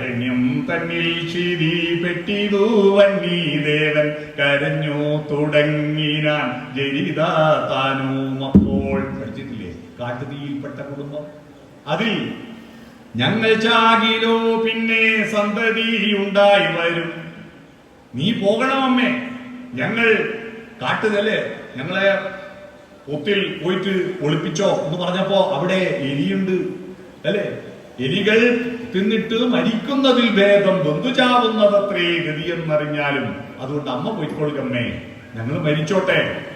അരണ്യം തന്നിൽ ശീതി പെട്ടിതു വന്നി ദേവൻ കരഞ്ഞു തുടങ്ങിനാൻ ജരിത താനും അപ്പോൾ പഠിച്ചിട്ടില്ലേ? കാട്ടുതീയിൽപ്പെട്ട കുടുംബം. അതിൽ ഞങ്ങൾ ചാകിലോ പിന്നെ സന്തതി ഉണ്ടായി വരും. നീ പോകണം അമ്മേ. ഞങ്ങൾ കാട്ടുതല്ലേ? ഞങ്ങളെ ഒത്തിൽ പോയിട്ട് ഒളിപ്പിച്ചോ എന്ന് പറഞ്ഞപ്പോ അവിടെ എലിയുണ്ട്. അല്ലേ? എലികൾ തിന്നിട്ട് മരിക്കുന്നതിൽ ഭേദം ബന്ധുചാവുന്നതത്രേ ഗതിയെന്നറിഞ്ഞാലും അതുകൊണ്ട് അമ്മ പോയിക്കൊള്ളുകമ്മേ ഞങ്ങൾ മരിച്ചോട്ടെ.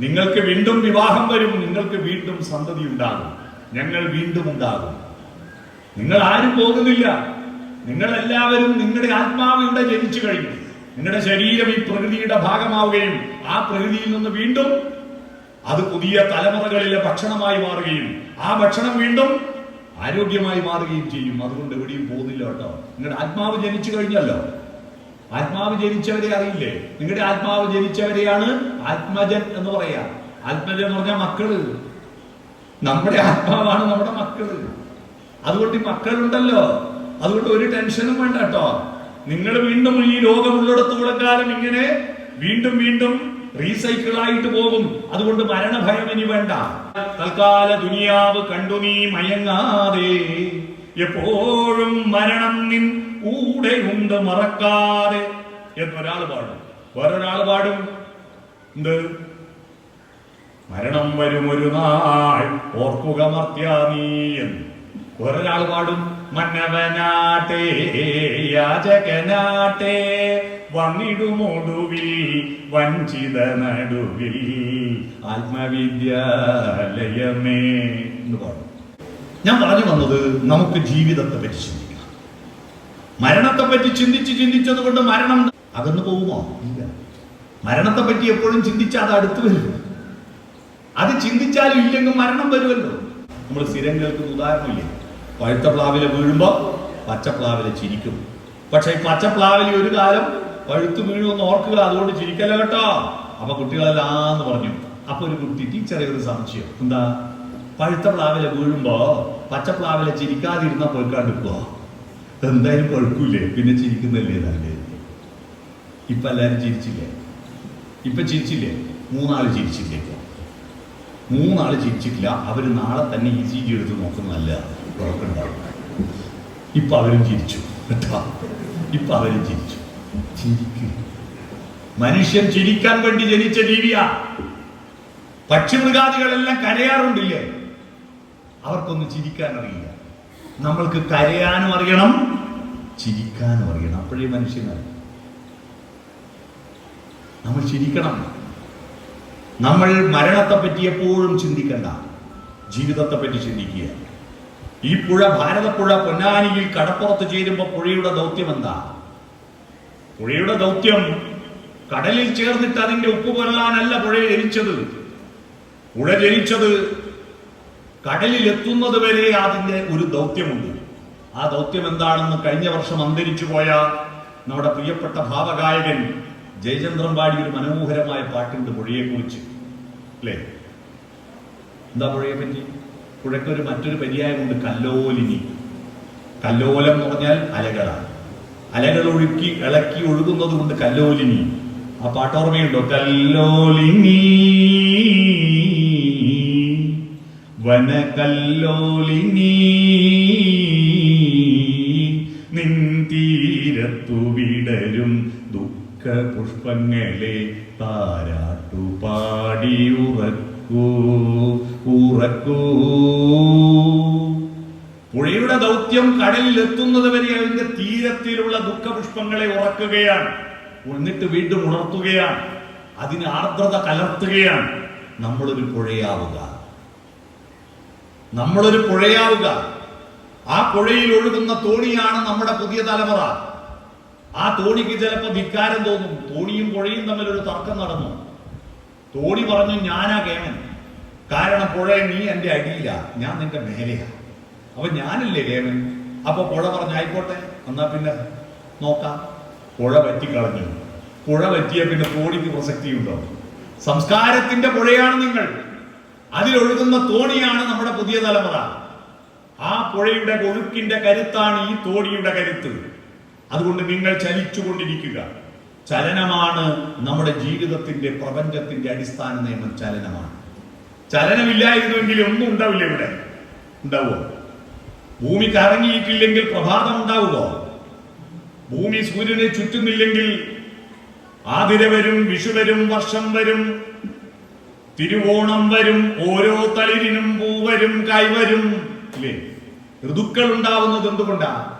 നിങ്ങൾക്ക് വീണ്ടും വിവാഹം വരും. നിങ്ങൾക്ക് വീണ്ടും സന്തതി ഉണ്ടാകും. ഞങ്ങൾ വീണ്ടും ഉണ്ടാകും. നിങ്ങൾ ആരും പോകുന്നില്ല. നിങ്ങൾ എല്ലാവരും നിങ്ങളുടെ ആത്മാവ് ഇവിടെ ജനിച്ചു കഴിഞ്ഞു. നിങ്ങളുടെ ശരീരം ഈ പ്രകൃതിയുടെ ഭാഗമാവുകയും ആ പ്രകൃതിയിൽ നിന്ന് വീണ്ടും അത് പുതിയ തലമുറകളിലെ ഭക്ഷണമായി മാറുകയും ആ ഭക്ഷണം വീണ്ടും ആരോഗ്യമായി മാറുകയും ചെയ്യും. അതുകൊണ്ട് എവിടെയും പോകുന്നില്ല കേട്ടോ. നിങ്ങളുടെ ആത്മാവ് ജനിച്ചു കഴിഞ്ഞല്ലോ. ആത്മാവ് ജനിച്ചവരെ അറിയില്ലേ? നിങ്ങളുടെ ആത്മാവ് ജനിച്ചവരെയാണ് ആത്മജൻ എന്ന് പറയാ. ആത്മജൻ എന്ന് പറഞ്ഞാൽ മക്കൾ. നമ്മുടെ ആത്മാവാണ് നമ്മുടെ മക്കൾ. അതുകൊണ്ട് ഈ മക്കളുണ്ടല്ലോ. അതുകൊണ്ട് ഒരു ടെൻഷനും വേണ്ട കേട്ടോ. നിങ്ങൾ വീണ്ടും ഈ ലോകമുള്ളിടത്തോളം കാലം ഇങ്ങനെ വീണ്ടും വീണ്ടും റീസൈക്കിൾ ആയിട്ട് പോകും. അതുകൊണ്ട് മരണഭയം ഇനി വേണ്ട. തൽക്കാല ദുനിയാവ് കണ്ടു നീ മയങ്ങാതെ. എപ്പോഴും മരണം നിൻ കൂടെ കൂടെയുണ്ട് മറക്കാതെ. എന്നൊരാൾ പാടും. വേറൊരാൾ പാടും. എന്ത്? മരണം വരും ഒരു നാൾ. ഓർക്കുക മർത്യാ നീ എന്ന് വേറൊരാൾ പാടും. മന്നവനാട്ടെ യാചകനാട്ടെ വന്നിടുമൊടുവിൽ വഞ്ചിത നടുവിൽ. ആത്മവിദ്യാലയമേ എന്ന് പറഞ്ഞു. ഞാൻ പറഞ്ഞു വന്നത് നമുക്ക് ജീവിതത്തെ പറ്റി ചിന്തിക്കാം മരണത്തെ പറ്റി ചിന്തിച്ച് ചിന്തിച്ചത് കൊണ്ട് മരണം അകന്നു പോകുമോ? ഇല്ല. മരണത്തെ പറ്റി എപ്പോഴും ചിന്തിച്ചാൽ അത് അടുത്ത് വരും. അത് ചിന്തിച്ചാലും ഇല്ലെങ്കിൽ മരണം വരുമല്ലോ. നമ്മൾ സ്ഥിരം കേൾക്കുന്ന ഉദാഹരണമില്ലേ? പഴുത്ത പ്ലാവിലെ വീഴുമ്പോ പച്ചപ്ലാവിലെ ചിരിക്കും. പക്ഷേ ഈ പച്ചപ്ലാവിലെ ഒരു കാലം പഴുത്ത് വീഴുമെന്ന് ഓർക്കുക അതുകൊണ്ട് ചിരിക്കല്ല കേട്ടോ. അപ്പൊ കുട്ടികളെല്ലാന്ന് പറഞ്ഞു. അപ്പൊ ഒരു കുട്ടി ടീച്ചറെ ഒരു സംശയം. എന്താ? പഴുത്ത പ്ലാവിലെ വീഴുമ്പോ പച്ചപ്ലാവിലെ ചിരിക്കാതിരുന്ന പോ എന്തായാലും പൊഴുക്കൂലേ പിന്നെ ചിരിക്കുന്നല്ലേ നല്ലേ ഇപ്പൊ എല്ലാരും ചിരിച്ചില്ലേ? ഇപ്പൊ ചിരിച്ചില്ലേ? മൂന്നാൾ ചിരിച്ചില്ലേ മൂന്നാൾ ചിരിച്ചിട്ടില്ല. അവർ നാളെ തന്നെ ഈ ജി എടുത്ത് നോക്കുന്നതല്ല. കുഴപ്പമുണ്ടാവും ഇപ്പൊ അവരും ചിരിച്ചു. കേട്ടോ? ഇപ്പൊ അവരും ചിരിച്ചു. ചിരിക്കും. മനുഷ്യൻ ചിരിക്കാൻ വേണ്ടി ജനിച്ച ജീവിയാ. പക്ഷിമൃഗാദികളെല്ലാം കരയാറുണ്ടില്ലേ? അവർക്കൊന്നും ചിരിക്കാൻ അറിയില്ല നമ്മൾക്ക് കരയാനും അറിയണം ചിരിക്കാനും അറിയണം. അപ്പോഴേ മനുഷ്യനറിയും നമ്മൾ ചിരിക്കണം. നമ്മൾ മരണത്തെ പറ്റി എപ്പോഴും ചിന്തിക്കണ്ട. ജീവിതത്തെ പറ്റി ചിന്തിക്കുക. ഈ പുഴ ഭാരതപ്പുഴ പൊന്നാനിയിൽ കടപ്പുറത്ത് ചേരുമ്പോ പുഴയുടെ ദൗത്യം എന്താ? പുഴയുടെ ദൗത്യം കടലിൽ ചേർന്നിട്ട് അതിന്റെ ഉപ്പ് പുരളാനല്ല പുഴ ജനിച്ചത്. പുഴ ജനിച്ചത് കടലിൽ എത്തുന്നത് വരെ അതിന്റെ ഒരു ദൗത്യമുണ്ട്. ആ ദൗത്യം എന്താണെന്ന് കഴിഞ്ഞ വർഷം അന്തരിച്ചു പോയ നമ്മുടെ പ്രിയപ്പെട്ട ഭാവഗായകൻ ജയചന്ദ്രൻ പാടി ഒരു മനോഹരമായ പാട്ടുണ്ട് പുഴയെക്കുറിച്ച്. അല്ലേ? എന്താ പുഴയെ പറ്റി പുഴയ്ക്കൊരു മറ്റൊരു പര്യായമുണ്ട് കല്ലോലിനി. കല്ലോലം എന്ന് പറഞ്ഞാൽ അലകളാണ്. അലകൾ ഒഴുക്കി ഇളക്കി ഒഴുകുന്നത് കൊണ്ട് കല്ലോലിനി. ആ പാട്ടോർമ്മയുണ്ടോ? കല്ലോലിനി വന കല്ലോലിനി തീരത്തു വിടരും ദുഃഖ പുഷ്പങ്ങളെ താരാട്ടു പാടി ഉറക്കൂ പുഴയുടെ ദൗത്യം കടലിൽ എത്തുന്നത് വരെ അതിന്റെ തീരത്തിലുള്ള ദുഃഖപുഷ്പങ്ങളെ ഉറക്കുകയാണ്. എന്നിട്ട് വീണ്ടും ഉണർത്തുകയാണ്. അതിന് ആർദ്രത കലർത്തുകയാണ്. നമ്മളൊരു പുഴയാവുക. നമ്മളൊരു പുഴയാവുക. ആ പുഴയിൽ ഒഴുകുന്ന തോണിയാണ് നമ്മുടെ പുതിയ തലമുറ. ആ തോണിക്ക് ചിലപ്പോൾ ധിക്കാരം തോന്നും. തോണിയും പുഴയും തമ്മിൽ ഒരു തർക്കം നടന്നു. തോണി പറഞ്ഞു ഞാനാ കേമൻ. കാരണം പുഴ നീ എന്റെ അടിയില. ഞാൻ നിന്റെ മേലെയാ. അപ്പൊ ഞാനല്ലേ ദേവൻ അപ്പൊ പുഴ പറഞ്ഞു ആയിക്കോട്ടെ എന്നാ പിന്നെ നോക്കാം. പുഴ പറ്റിക്കളഞ്ഞു. പുഴ പറ്റിയ പിന്നെ തോണിക്ക് പ്രസക്തിയുണ്ടോ? സംസ്കാരത്തിന്റെ പുഴയാണ് നിങ്ങൾ. അതിലൊഴുകുന്ന തോണിയാണ് നമ്മുടെ പുതിയ തലമുറ. ആ പുഴയുടെ ഒഴുക്കിന്റെ കരുത്താണ് ഈ തോണിയുടെ കരുത്ത്. അതുകൊണ്ട് നിങ്ങൾ ചലിച്ചുകൊണ്ടിരിക്കുക. ചലനമാണ് നമ്മുടെ ജീവിതത്തിന്റെ പ്രപഞ്ചത്തിന്റെ അടിസ്ഥാന നിയമം ചലനമാണ്. ചലനമില്ലായിരുന്നുവെങ്കിൽ ഒന്നും ഉണ്ടാവില്ല ഇവിടെ. ഉണ്ടാവുമോ? ഭൂമി കറങ്ങിയിട്ടില്ലെങ്കിൽ പ്രഭാതം ഉണ്ടാവുമോ? ഭൂമി സൂര്യനെ ചുറ്റുന്നില്ലെങ്കിൽ ആതിര വരും വിഷു വരും വർഷം വരും തിരുവോണം വരും ഓരോ തളിരിനും പൂവരും കൈവരും ഇല്ലേ? ഋതുക്കൾ ഉണ്ടാവുന്നത് എന്തുകൊണ്ടാ?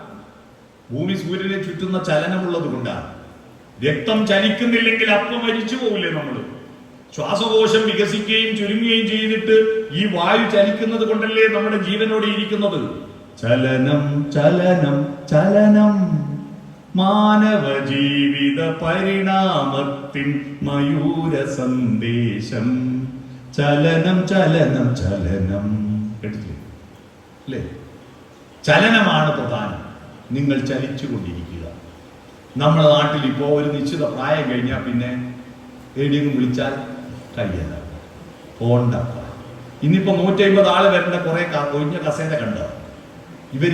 ഭൂമി സൂര്യനെ ചുറ്റുന്ന ചലനമുള്ളത് കൊണ്ടാ. രക്തം ചലിക്കുന്നില്ലെങ്കിൽ അപ്പം മരിച്ചു പോവില്ലേ നമ്മൾ ശ്വാസകോശം വികസിക്കുകയും ചുരുങ്ങുകയും ചെയ്തിട്ട് ഈ വായു ചലിക്കുന്നത് കൊണ്ടല്ലേ നമ്മുടെ ജീവനോടെ ഇരിക്കുന്നത്? ചലനം ചലനം ചലനം. മാനവ ജീവിത പരിണാമത്തിൻ മയൂര സന്ദേശം. ചലനം ചലനം ചലനം. കേട്ടില്ലേ ചലനമാണ് പ്രധാനം. നിങ്ങൾ ചലിച്ചുകൊണ്ടിരിക്കുക. നമ്മുടെ നാട്ടിൽ ഇപ്പോ ഒരു നിശ്ചിത പ്രായം കഴിഞ്ഞാൽ പിന്നെ എവിടെയെങ്കിലും വിളിച്ചാൽ കഴിയല്ല പോണ്ട ഇന്നിപ്പോ നൂറ്റമ്പത് ആൾ വരേണ്ട കുറെ ഒഴിഞ്ഞ കസേര കണ്ടോ? ഇവർ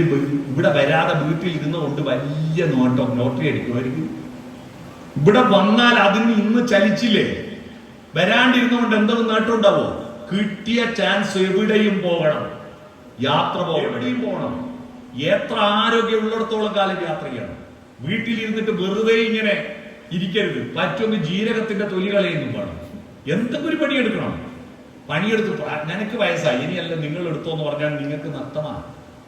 ഇവിടെ വരാതെ വീട്ടിൽ ഇരുന്നുകൊണ്ട് വലിയ നോട്ടം നോട്ടറി അടിക്കുമായിരിക്കും. ഇവിടെ വന്നാൽ അതിന് ഇന്ന് ചലിച്ചില്ലേ? വരാണ്ടിരുന്നുകൊണ്ട് നേട്ടം ഉണ്ടാവോ കിട്ടിയ ചാൻസ് എവിടെയും പോകണം. യാത്ര പോകണം. എവിടെയും പോകണം. എത്ര ആരോഗ്യമുള്ളിടത്തോളം കാലം യാത്ര ചെയ്യണം? വീട്ടിലിരുന്നിട്ട് വെറുതെ ഇങ്ങനെ ഇരിക്കരുത്. പറ്റൊന്ന് ജീരകത്തിന്റെ തൊലി വേണം എന്തൊക്കെ ഒരു പണിയെടുക്കണം? പണിയെടുത്ത് നിനക്ക് വയസ്സായി. ഇനിയല്ല നിങ്ങൾ എടുത്തോ എന്ന് പറഞ്ഞാൽ നിങ്ങൾക്ക് നഷ്ടമാണ്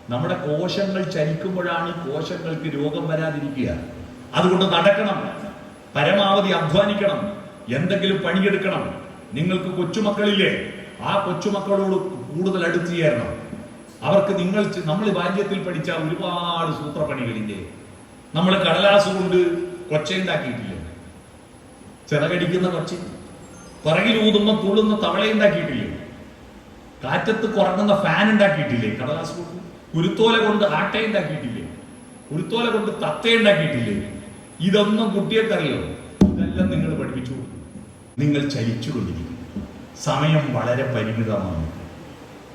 നമ്മുടെ കോശങ്ങൾ ചലിക്കുമ്പോഴാണ് കോശങ്ങൾക്ക് രോഗം വരാതിരിക്കുക. അതുകൊണ്ട് നടക്കണം. പരമാവധി അധ്വാനിക്കണം. എന്തെങ്കിലും പണിയെടുക്കണം. നിങ്ങൾക്ക് കൊച്ചുമക്കളില്ലേ? ആ കൊച്ചുമക്കളോട് കൂടുതൽ അടുത്തു ചേരണം. അവർക്ക് നിങ്ങൾ നമ്മൾ ബാല്യത്തിൽ പഠിച്ച ഒരുപാട് സൂത്രപ്പണികളില്ലേ? നമ്മൾ കടലാസ് കൊണ്ട് കൊച്ചയുണ്ടാക്കിയിട്ടില്ലേ? ചിറകടിക്കുന്ന കൊച്ചി? പിറകിൽ ഊതുമ്പോൾ തുള്ളുന്ന തവളയുണ്ടാക്കിയിട്ടില്ലേ കാറ്റത്ത് കുറങ്ങുന്ന ഫാൻ ഉണ്ടാക്കിയിട്ടില്ലേ? കടലാസ് കുരുത്തോല കൊണ്ട് ആട്ട ഉണ്ടാക്കിയിട്ടില്ലേ? കുരുത്തോല കൊണ്ട് തത്ത ഉണ്ടാക്കിയിട്ടില്ലേ? ഇതൊന്നും കുട്ടികൾക്കറിയോ? ഇതെല്ലാം നിങ്ങൾ പഠിപ്പിച്ചു. നിങ്ങൾ ചലിച്ചുകൊണ്ടിരിക്കും. സമയം വളരെ പരിമിതമാണ്.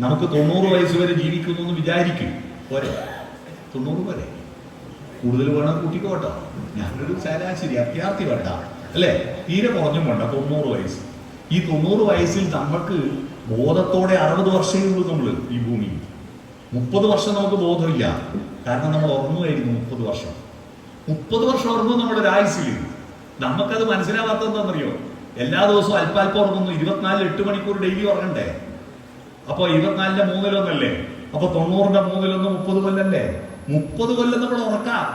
നമുക്ക് തൊണ്ണൂറ് വയസ്സ് വരെ ജീവിക്കുന്നു എന്ന് വിചാരിക്കും. പോരെ. തൊണ്ണൂറ് വരെ കൂടുതൽ വേണം കൂട്ടിക്കോ കേട്ടോ ഞാനൊരു ശരാശരി അത്യാർത്ഥി വേണ്ട. അല്ലേ? തീരെ കുറഞ്ഞും വേണ്ട. തൊണ്ണൂറ് വയസ്സ്. ഈ തൊണ്ണൂറ് വയസ്സിൽ നമുക്ക് ബോധത്തോടെ അറുപത് വർഷമേ ഉള്ളൂ നമ്മൾ ഈ ഭൂമി. മുപ്പത് വർഷം നമുക്ക് ബോധമില്ല. കാരണം നമ്മൾ ഉറങ്ങുമായിരുന്നു മുപ്പത് വർഷം. മുപ്പത് വർഷം ഉറങ്ങും നമ്മുടെ ഒരു ആയുസിൽ നമുക്കത് മനസ്സിലാവാത്തത് എന്താണെന്നറിയോ? എല്ലാ ദിവസവും അല്പാൽപ്പം ഉറങ്ങുന്നു. ഇരുപത്തിനാലിൽ എട്ട് മണിക്കൂർ ഡെയിലി ഉറങ്ങണ്ടേ? അപ്പൊ ഇരുപത്തിനാലിന്റെ മൂന്നിലൊന്നല്ലേ? അപ്പൊ തൊണ്ണൂറിന്റെ മൂന്നിലൊന്ന് മുപ്പത് കൊല്ലല്ലേ? മുപ്പത് കൊല്ലം നമ്മൾ ഉറക്കാം.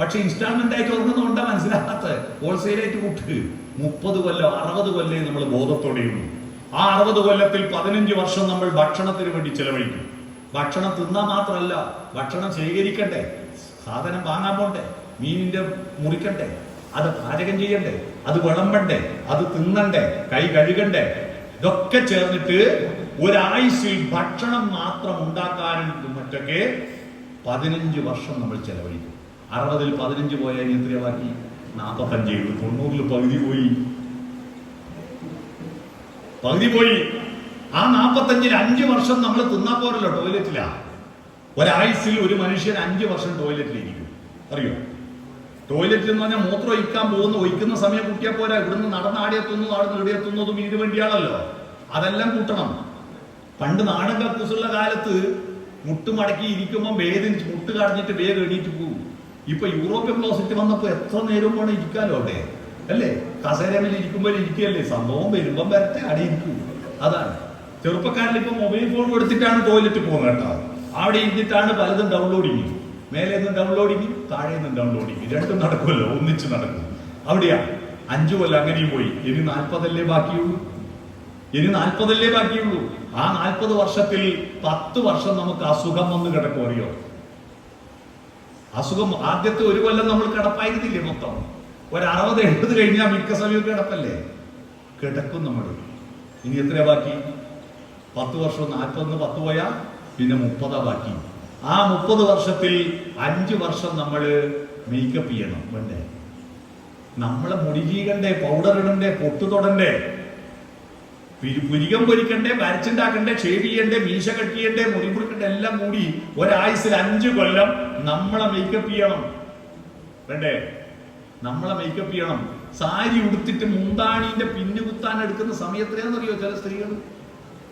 പക്ഷെ ഇൻസ്റ്റാൾമെന്റ് ആയിട്ട് ഉറങ്ങുന്നതുകൊണ്ടാ മനസ്സിലാകാത്ത ഹോൾസെയിൽ ആയിട്ട് കൂട്ട്. മുപ്പത് കൊല്ലം അറുപത് കൊല്ലേ നമ്മൾ ബോധത്തോടെയുള്ളൂ ആ അറുപത് കൊല്ലത്തിൽ പതിനഞ്ച് വർഷം നമ്മൾ ഭക്ഷണത്തിന് വേണ്ടി ചെലവഴിക്കും. ഭക്ഷണം തിന്നാൻ മാത്രമല്ല ഭക്ഷണം ശേഖരിക്കണ്ടേ? സാധനം വാങ്ങാൻ പോണ്ടേ? മീനിന്റെ മുറിക്കണ്ടേ? അത് പാചകം ചെയ്യണ്ടേ? അത് വിളമ്പണ്ടേ? അത് തിന്നണ്ടേ? കൈ കഴുകണ്ടേ? ഇതൊക്കെ ചേർന്നിട്ട് ഒരാഴ്ചയിൽ ഭക്ഷണം മാത്രം ഉണ്ടാക്കാനും മറ്റൊക്കെ പതിനഞ്ച് വർഷം നമ്മൾ ചെലവഴിക്കും. അറുപതിൽ പതിനഞ്ച് പോയാൽ എത്രയാ നാൽപ്പത്തഞ്ചേ ഉള്ളൂ തൊണ്ണൂറിൽ പകുതി പോയി. പകുതി പോയി. ആ നാൽപ്പത്തഞ്ചിൽ അഞ്ച് വർഷം നമ്മൾ തിന്നാ പോരല്ലോ ടോയ്ലറ്റിലാ. ഒരായുസിൽ ഒരു മനുഷ്യൻ അഞ്ച് വർഷം ടോയ്ലറ്റിലിരിക്കും. അറിയോ? ടോയ്ലറ്റിൽ എന്ന് പറഞ്ഞാൽ മൂത്രം ഒഴിക്കാൻ പോകുന്ന ഒഴിക്കുന്ന സമയം കൂട്ടിയാൽ പോരാ. ഇവിടുന്ന് നടന്നാടിയെത്തുന്നു നടന്ന് ഇടിയെത്തുന്നതും ഇതിന് വേണ്ടിയാണല്ലോ. അതെല്ലാം കൂട്ടണം. പണ്ട് നാടൻ കക്കൂസുള്ള കാലത്ത് മുട്ട് മടക്കി ഇരിക്കുമ്പോൾ വേദനിച്ച് മുട്ട് കടഞ്ഞിട്ട് വേഗം എണീറ്റ് പോകും ഇപ്പൊ യൂറോപ്യൻ ക്ലോസറ്റ് വന്നപ്പോ എത്ര നേരം വേണം ഇരിക്കാലോ അവിടെ? അല്ലേ? കസേരമിൽ ഇരിക്കുമ്പോൾ ഇരിക്കുകയല്ലേ? സംഭവം വരുമ്പം വരട്ടെ അവിടെ ഇരിക്കൂ. അതാണ്. ചെറുപ്പക്കാരിൽ ഇപ്പൊ മൊബൈൽ ഫോൺ എടുത്തിട്ടാണ് ടോയ്ലറ്റ് പോകുന്നത് കേട്ടോ. അവിടെ ഇരുന്നിട്ടാണ് പലതും ഡൗൺലോഡിങ് മേലെ നിന്നും ഡൗൺലോഡിങ് താഴെ നിന്നും ഡൗൺലോഡിങ് രണ്ടും നടക്കുമല്ലോ ഒന്നിച്ച് നടക്കും. അവിടെയാ അഞ്ചു കൊല്ലം അങ്ങനെയും പോയി. ഇനി നാൽപ്പതല്ലേ ബാക്കിയുള്ളൂ? ഇനി നാൽപ്പതല്ലേ ബാക്കിയുള്ളൂ? ആ നാൽപ്പത് വർഷത്തിൽ പത്ത് വർഷം നമുക്ക് അസുഖം വന്ന് കിടക്കും അറിയോ? അസുഖം ആദ്യത്തെ ഒരു കൊല്ലം നമ്മൾ കിടപ്പായിരുന്നില്ലേ മൊത്തം? ഒരു അറുപത് എഴുപത് കഴിഞ്ഞാൽ മിക്ക സമയവും കിടപ്പല്ലേ? കിടക്കും നമ്മൾ ഇനി എത്രയാ ബാക്കി? പത്ത് വർഷം നാൽപ്പതിന് പത്ത് പോയാ പിന്നെ മുപ്പതാ ബാക്കി. ആ മുപ്പത് വർഷത്തിൽ അഞ്ച് വർഷം നമ്മൾ മേക്കപ്പ് ചെയ്യണം വേണ്ടേ നമ്മളെ മുടി ചീകണ്ടേ പൗഡർ ഇടണ്ടേ പൊട്ട് തൊടണ്ടേ പുരികം പൊരിക്കണ്ടേ വരച്ചുണ്ടാക്കണ്ടേ ഷേവ് ചെയ്യണ്ടേ മീശ കട്ട് ചെയ്യണ്ടേ മുടി കൊടുക്കണ്ടേ എല്ലാം കൂടി ഒരാഴ്ചയിൽ അഞ്ചു കൊല്ലം നമ്മളെ മേക്കപ്പ് ചെയ്യണം. വേണ്ടേ? നമ്മളെ മേക്കപ്പ് ചെയ്യണം. സാരി ഉടുത്തിട്ട് മുന്താണീന്റെ പിന്നു കുത്താൻ എടുക്കുന്ന സമയത്തിലേന്നറിയോ ചില സ്ത്രീകൾ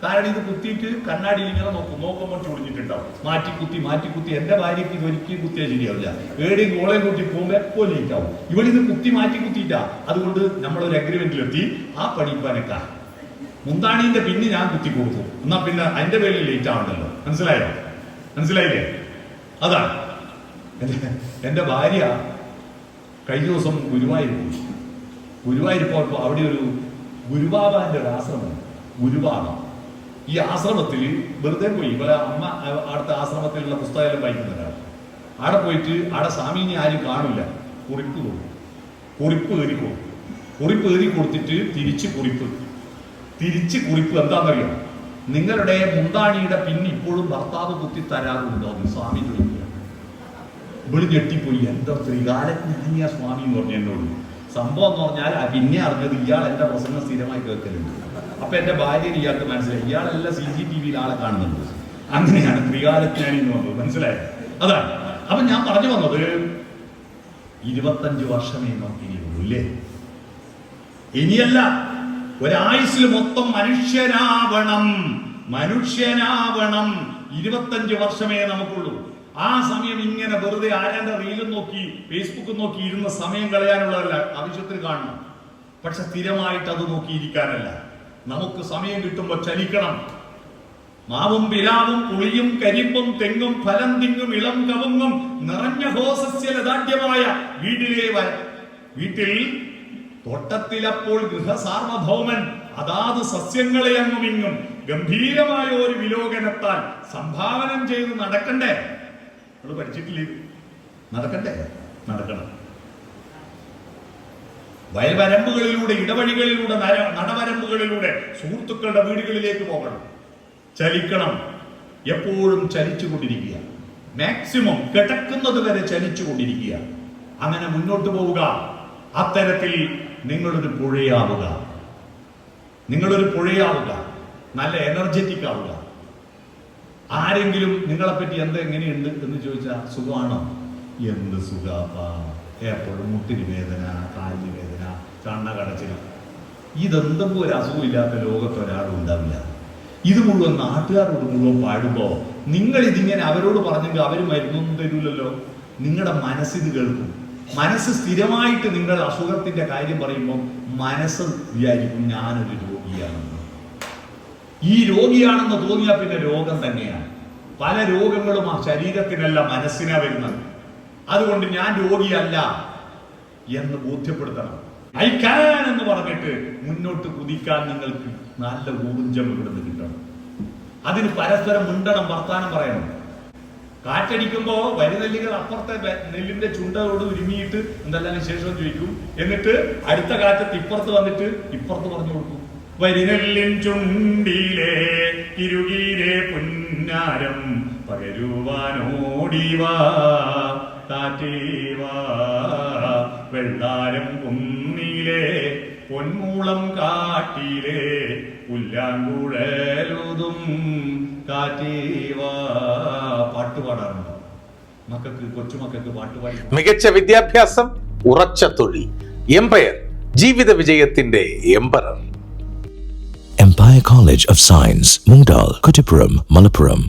കാരണം ഇത് കുത്തിയിട്ട് കണ്ണാടിയിൽ ഇങ്ങനെ നോക്കും. നോക്കുമ്പോൾ ചൊടിഞ്ഞിട്ടുണ്ടാവും. മാറ്റി കുത്തി മാറ്റി കുത്തി. എന്റെ ഭാര്യയ്ക്ക് ഇത് ഒരിക്കലും കുത്തിയാൽ ശരിയാവില്ല. ഏടെയും ഗോളയും കൂട്ടി പോകുമ്പോൾ എപ്പോ ലേറ്റ് ആവും? ഇവളിത് കുത്തി മാറ്റി കുത്തിയിട്ടാ. അതുകൊണ്ട് നമ്മളൊരു അഗ്രിമെന്റിലെത്തി ആ പണിപ്പനക്കാ മുന്താണീന്റെ പിന്ന് ഞാൻ കുത്തി കൊടുത്തു എന്നാ പിന്നെ അതിന്റെ പേരിൽ ലേറ്റ് ആവണ്ടല്ലോ. മനസ്സിലായോ? മനസ്സിലായില്ലേ? അതാണ്. എന്റെ- ഭാര്യ കഴിഞ്ഞ ദിവസം ഗുരുവായൂർ പോയി. ഗുരുവായൂർ പോയപ്പോൾ അവിടെ ഒരു ഗുരുബാബാന്റെ ഒരു ആശ്രമം ഗുരുബാബ. ഈ ആശ്രമത്തിൽ വെറുതെ പോയി. ഇവിടെ അമ്മ അടുത്ത ആശ്രമത്തിലുള്ള പുസ്തകമെല്ലാം വായിക്കുന്ന ഒരാൾ. അവിടെ പോയിട്ട് അവിടെ സ്വാമീനെ ആരും കാണില്ല. കുറിപ്പ് കൊടുക്കും കുറിപ്പ് കയറി കൊടുക്കും കുറിപ്പ് കയറി കൊടുത്തിട്ട് തിരിച്ച് കുറിപ്പ്. തിരിച്ച് കുറിപ്പ് എന്താണെന്നറിയോ? നിങ്ങളുടെ മുന്താണിയുടെ പിന്നെ ഇപ്പോഴും ഭർത്താവ് കുത്തി തരാറുണ്ടോ എന്ന് സ്വാമി ചോദിക്കുക. ഇവിടെ ഞെട്ടിപ്പോയി. എന്താ ത്രികാലജ്ഞാനിയ സ്വാമി എന്ന് പറഞ്ഞു എന്നോട്. സംഭവം എന്ന് പറഞ്ഞാൽ പിന്നെ അറിഞ്ഞത് ഇയാൾ എന്റെ പ്രസംഗം സ്ഥിരമായി കേൾക്കലുണ്ട്. അപ്പൊ എന്റെ ഭാര്യന് ഇയാൾക്ക് മനസ്സിലായി. ഇയാളെല്ലാം സി സി ടി വിയിൽ ആളെ കാണുന്നുണ്ട് അങ്ങനെയാണ് ത്രികാലജ്ഞാനി എന്ന് പറഞ്ഞത്. മനസ്സിലായത് അതാണ്. അപ്പൊ ഞാൻ പറഞ്ഞു വന്നത് ഇരുപത്തഞ്ച് വർഷമേ നോക്കിയുള്ളൂ ഇല്ലേ ഇനിയല്ല ഒരായുസിൽ മൊത്തം മനുഷ്യനാവണം. മനുഷ്യനാവണം. ഇരുപത്തഞ്ച് വർഷമേ നമുക്കുള്ളൂ. ആ സമയം ഇങ്ങനെ വെറുതെ ആരാന്റെ റീലും നോക്കി ഫേസ്ബുക്ക് നോക്കി ഇരുന്ന സമയം കളയാനുള്ളതല്ല ആവശ്യത്തിന് കാണണം. പക്ഷെ സ്ഥിരമായിട്ട് അത് നോക്കിയിരിക്കാനല്ല. നമുക്ക് സമയം കിട്ടുമ്പോൾ ചലിക്കണം. മാവും പിലാവും പുളിയും കരിമ്പും തെങ്ങും ഫലം തിങ്ങും ഇളം കവുങ്ങും നിറഞ്ഞ ഹോസസ്യ ലതാഢ്യമായ വീട്ടിലെ വീട്ടിൽ തോട്ടത്തിലപ്പോൾ ഗൃഹസാർവഭൗമൻ അതാത് സസ്യങ്ങളെ അങ്ങുമിങ്ങും ഗംഭീരമായ ഒരു വിലോകനത്താൽ സംഭാവനം ചെയ്ത് നടക്കണ്ടേ? അത് പഠിച്ചിട്ടില്ലേ? നടക്കണ്ടേ? നടക്കണം. വയൽവരമ്പുകളിലൂടെ ഇടവഴികളിലൂടെ നടവരമ്പുകളിലൂടെ സുഹൃത്തുക്കളുടെ വീടുകളിലേക്ക് പോകണം. ചലിക്കണം. എപ്പോഴും ചലിച്ചുകൊണ്ടിരിക്കുക. മാക്സിമം കിടക്കുന്നത് വരെ ചലിച്ചുകൊണ്ടിരിക്കുക. അങ്ങനെ മുന്നോട്ട് പോവുക. അത്തരത്തിൽ നിങ്ങളൊരു പുഴയാവുക. നിങ്ങളൊരു പുഴയാവുക. നല്ല എനർജറ്റിക് ആവുക. ആരെങ്കിലും നിങ്ങളെ പറ്റി എന്താ എങ്ങനെയുണ്ട് എന്ന് ചോദിച്ചാൽ സുഖമാണോ? എന്ത് സുഖാപ്പാ എപ്പോഴും മുട്ടിന് വേദന കാലിന് വേദന കണ്ണ കടച്ചിൽ. ഇതെന്തെങ്കിലും ഒരു അസുഖമില്ലാത്ത ലോകത്ത് ഒരാളും ഉണ്ടാവില്ല. ഇത് മുഴുവൻ നാട്ടുകാരോട് മുഴുവൻ പാടുമ്പോ നിങ്ങൾ ഇതിങ്ങനെ അവരോട് പറഞ്ഞെങ്കിൽ അവർ മരുന്നൊന്നും തരൂലല്ലോ. നിങ്ങളുടെ മനസ്സിത് കേൾക്കും. മനസ്സ് സ്ഥിരമായിട്ട് നിങ്ങൾ അസുഖത്തിന്റെ കാര്യം പറയുമ്പോൾ മനസ്സ് വിചാരിക്കും ഞാനൊരു രോഗിയാണെന്ന്. ഈ രോഗിയാണെന്ന് തോന്നിയാൽ പിന്നെ രോഗം തന്നെയാണ്. പല രോഗങ്ങളും ആ ശരീരത്തിനല്ല മനസ്സിനാ വരുന്നത്. അതുകൊണ്ട് ഞാൻ രോഗിയല്ല എന്ന് ബോധ്യപ്പെടുത്തണം. ഐ കാൻ എന്ന് പറഞ്ഞിട്ട് മുന്നോട്ട് കുതിക്കാൻ നിങ്ങൾക്ക് നല്ല ഊർജം ഇവിടുന്ന് കിട്ടണം. അതിന് പരസ്പരം മുണ്ടണം വർത്താനം പറയണം. കാറ്റടിക്കുമ്പോ വരിനെല്ലികൾ അപ്പുറത്തെ നെല്ലിന്റെ ചുണ്ടോട് ഉരുമിയിട്ട് എന്തെല്ലാം വിശേഷം ചോദിക്കും. എന്നിട്ട് അടുത്ത കാറ്റത്ത് ഇപ്പുറത്ത് വന്നിട്ട് ഇപ്പുറത്ത് പറഞ്ഞു കൊടുക്കും. വരിനെല്ലിൻ ചുണ്ടിലെ ഇരുകീരെ പുന്നാരം പകരുവാനോടിവാ. താറ്റേവാ. വെള്ളാരം കുന്നിലെ പൊന്മൂളം കാട്ടിലെ പുല്ലാങ്കുഴലുതും. കാറ്റേവാ പാട്ട് പാടാറുണ്ട്? മക്കൾക്ക് കൊച്ചുമക്കൾക്ക് പാട്ട് മികച്ച വിദ്യാഭ്യാസം ഉറച്ച തൊഴിൽ എംപയർ ജീവിത വിജയത്തിന്റെ Empire Empire college of science Moodal Kuttipuram, Malappuram.